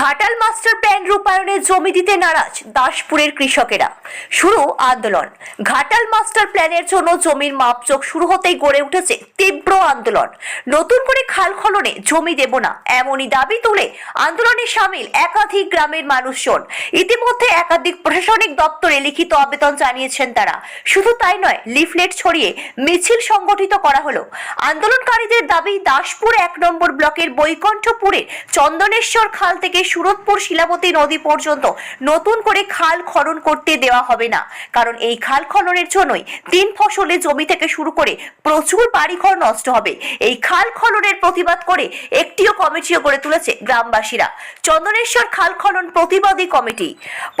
Ghatal master plan রূপায়ণে জমি দিতে নারাজ দাসপুরের কৃষকেরা। শুরু আন্দোলন। ঘাটাল মাস্টার প্ল্যানের জন্য জমির মাপচোক শুরু হতেই গড়ে উঠেছে তীব্র আন্দোলন। নতুন করে খাল খননে জমি দেব না, এমনই দাবি তুলে আন্দোলনে সামিল একাধিক গ্রামের মানুষজন। ইতিমধ্যে একাধিক প্রশাসনিক দপ্তরে লিখিত আবেদন জানিয়েছেন তারা। শুধু তাই নয়, লিফলেট ছড়িয়ে মিছিল সংগঠিত করা হলো। আন্দোলনকারীদের দাবি, দাসপুর এক নম্বর ব্লকের বৈকণ্ঠপুরে চন্দনেশ্বর খাল থেকে সুরতপুর শিলাবতী নদী পর্যন্ত নতুন করে খাল খনন করতে দেওয়া হবে না। কারণ এই খাল খননের জন্যই তিন ফসলে জমি থেকে শুরু করে প্রচুর বাড়িঘর নষ্ট হবে। এই খাল খননের প্রতিবাদ করে একটিও কমিটিও গড়ে তুলেছে গ্রামবাসীরা। চন্দনেশ্বর খাল খনন প্রতিবাদী কমিটি।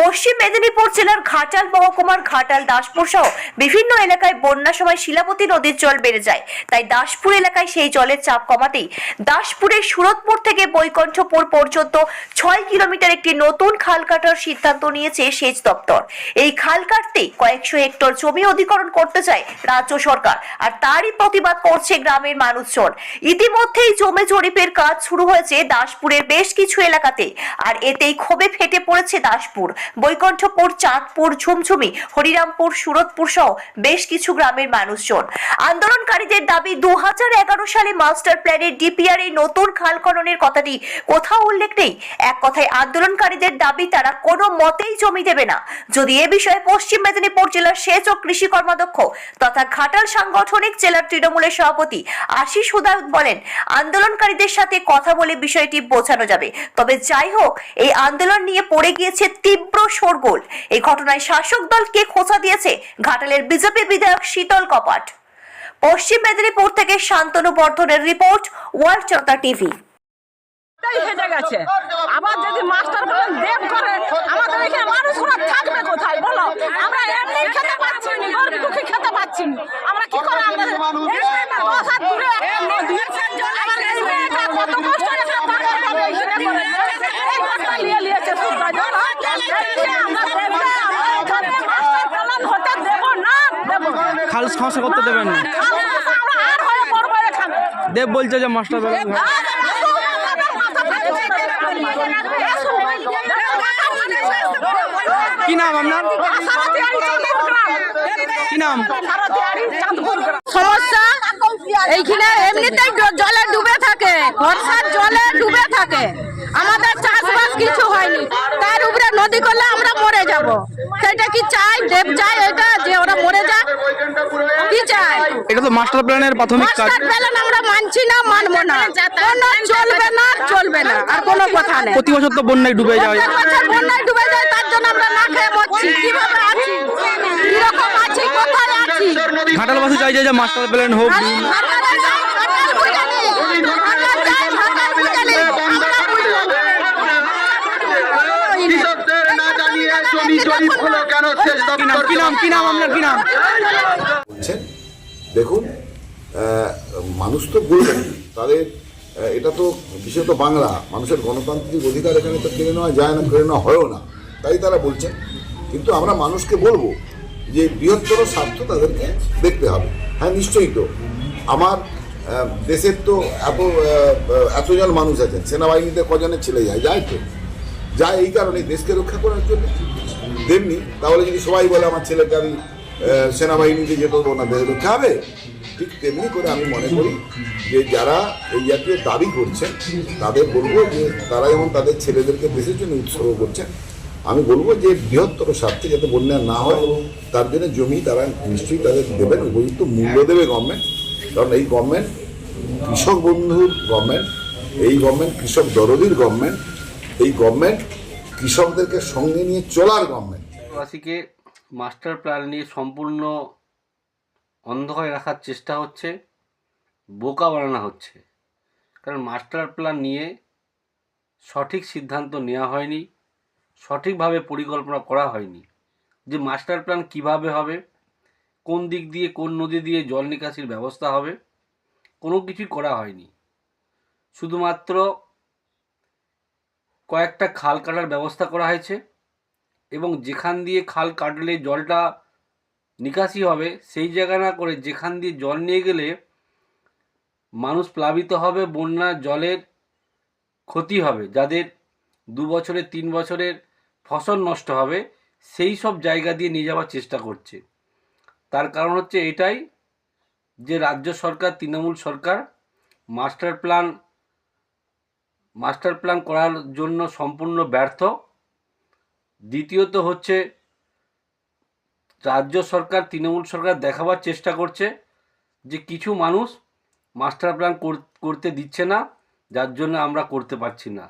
পশ্চিম মেদিনীপুর জেলার ঘাটাল মহকুমার ঘাটাল দাসপুর সহ বিভিন্ন এলাকায় বন্যার সময় শিলাবতী নদীর জল বেড়ে যায়। তাই দাসপুর এলাকায় সেই জলের চাপ কমাতেই দাসপুরের সুরতপুর থেকে বৈকণ্ঠপুর পর্যন্ত ছয় কিলোমিটার একটি নতুন খাল কাটার সিদ্ধান্ত নিয়েছে সেচ দপ্তর। এই খাল কাটতে কয়েকশো হেক্টর জমি অধিকরণ করতে চায় রাজ্য সরকার, আর তারই প্রতিবাদ করছে গ্রামের মানুষজন। ইতিমধ্যেই জমি জরিপের কাজ শুরু হয়েছে দাসপুরের বেশ কিছু এলাকাতে, আর এতেই ক্ষোভে ফেটে পড়েছে দাসপুর। বৈকণ্ঠপুর, চাঁদপুর, ঝুমঝুমি, হরিরামপুর, সুরতপুর সহ বেশ কিছু গ্রামের মানুষজন। আন্দোলনকারীদের দাবি দু হাজার এগারো সালে মাস্টার প্ল্যানের ডিপিআর এই নতুন খাল খননের কথাটি কোথাও উল্লেখ নেই। এক কথায় আন্দোলনকারীদের দাবি, তারা কোনো মতেই জমি দেবে না। যদি এ বিষয়ে পশ্চিম মেদিনীপুর জেলার সেচ ও কৃষি কর্মাধ্যক্ষ তথা ঘাটাল সাংগঠনিক জেলার তৃণমূলের সভাপতি আশিস হুদায়ুত বলেন, আন্দোলনকারীদের সাথে কথা বলে বিষয়টি বোঝানো যাবে। তবে যাই হোক, এই আন্দোলন নিয়ে পড়ে গিয়েছে তীব্র শোরগোল। এই ঘটনায় শাসক দল কে খোঁচা দিয়েছে? ঘাটালের বিজেপি বিধায়ক শীতল কপাট। পশ্চিম মেদিনীপুর থেকে শান্তনু বর্ধনের রিপোর্ট, ওয়ার্ল্ড জনতা টিভি। তাই হেঁটে গেছে। আবার যদি মাস্টার প্ল্যান দেব করে আমাদের এখানে মানুষরা থাকবে কোথায়? বলো আমরা এমনি খেতে পাচ্ছি না গরিব দুঃখী খেতে পাচ্ছি না। আমরা কি করে আমাদের দশ হাত দূরে একটা নদী আমার এই মেয়েটা কত কষ্ট করে পার হবে এখানে করে এই ঘরটা নিয়ে নিয়েছে সুদ্ধা জল এইখানে আমরা দেখবে আমরা এখানে মাস্টার প্ল্যান হতে দেব না দেব। খাল সমস্যা করতে দেবেন না। দেব বলছে যে মাস্টার কি নাম আপনার কি নাম সমস্যা এইখানে এমনিতেই জলে ডুবে থাকে বর্ষার জলে ডুবে থাকে আমাদের নদী করলে আমরা মরে যাব। সেটা কি চাই? দেব চাই এটা? যে ওরা মরে যায় কি চাই? এটা তো মাস্টার প্ল্যানের প্রাথমিক কাজ। মাস্টার প্ল্যান আমরা মানছি না মানবো না। কোনো চলবে না চলবে না। আর কোনো কথা নেই। প্রতি বছর তো বন্যায় ডুবে যায়। প্রত্যেক বছর বন্যায় ডুবে যায় তার জন্য আমরা না খেয়ে মরছি। কীভাবে আছি? কীরকম আছি? কোথায় আছি? ঘাটালবাসী চাইছে যে মাস্টার প্ল্যান হোক আপনারা যাই, ঘাটাল বুঝে নিন। আপনারা যাই, ঘাটাল বুঝে নিন। আমরা বুঝব না। কৃষকদের না জমি জরিপ হলো কেন সেচ কি কি নাম কি নাম আপনার কি নাম? দেখুন মানুষ তো বলবেন তাদের এটা তো বিশেষত বাংলা মানুষের গণতান্ত্রিক অধিকার এখানে তো কেড়ে নেওয়া যায় না কেড়ে নেওয়া হয়ও না তাই তারা বলছেন। কিন্তু আমরা মানুষকে বলব যে বৃহত্তর স্বার্থ তাদেরকে দেখতে হবে। হ্যাঁ নিশ্চয়ই তো। আমার দেশের তো এত এতজন মানুষ আছেন সেনাবাহিনীতে কজনের ছেলে যায় যায় তো? যায় এই কারণে দেশকে রক্ষা করার জন্য। তেমনি তাহলে যদি সবাই বলে আমার ছেলেকে আমি সেনাবাহিনীতে যেতে দেবো না, দেশ রক্ষা হবে? ঠিক তেমনি করে আমি মনে করি যে যারা এই জাতীয় দাবি করছেন, তাদের বলব যে তারা যেমন তাদের ছেলেদেরকে দেশের জন্য উৎসর্গ করছেন, আমি বলব যে বৃহত্তর স্বার্থে যাতে বন্যা না হয়, তার জন্য জমি তারা নিশ্চয়ই তাদের দেবেন, উপযুক্ত মূল্য দেবে গভর্নমেন্ট কারণ এই গভর্নমেন্ট কৃষক বন্ধুর গভর্নমেন্ট এই গভর্নমেন্ট কৃষক দরদির গভর্নমেন্ট এই গভর্নমেন্ট কৃষকদেরকে সঙ্গে নিয়ে চলার গভর্নমেন্ট বাসীকে মাস্টার প্ল্যান নিয়ে সম্পূর্ণ অন্ধকারে রাখার চেষ্টা হচ্ছে, বোকা বানানো হচ্ছে। কারণ মাস্টার প্ল্যান নিয়ে সঠিক সিদ্ধান্ত নেওয়া হয়নি, সঠিকভাবে পরিকল্পনা করা হয়নি। যে মাস্টার প্ল্যান কীভাবে হবে, কোন দিক দিয়ে, কোন নদী দিয়ে জল নিকাশির ব্যবস্থা হবে, কোনো কিছুই করা হয়নি। শুধুমাত্র কয়েকটা খাল কাটার ব্যবস্থা করা হয়েছে এবং যেখান দিয়ে খাল কাটলে জলটা নিকাশি হবে, সেই জায়গা না করে যেখান দিয়ে জল নিয়ে গেলে মানুষ প্লাবিত হবে, বন্যা জলের ক্ষতি হবে, যাদের দু বছরের তিন বছরের ফসল নষ্ট হবে, সেই সব জায়গা দিয়ে নিয়ে যাওয়ার চেষ্টা করছে। তার কারণ হচ্ছে এটাই যে রাজ্য সরকার, তৃণমূল সরকার, মাস্টার প্ল্যান মাস্টার প্ল্যান করার জন্য সম্পূর্ণ ব্যর্থ। দ্বিতীয়ত হচ্ছে, রাজ্য সরকার, তৃণমূল সরকার দেখাবার চেষ্টা করছে যে কিছু মানুষ মাস্টার প্ল্যান করতে দিচ্ছে না, যার জন্য আমরা করতে পারছি না।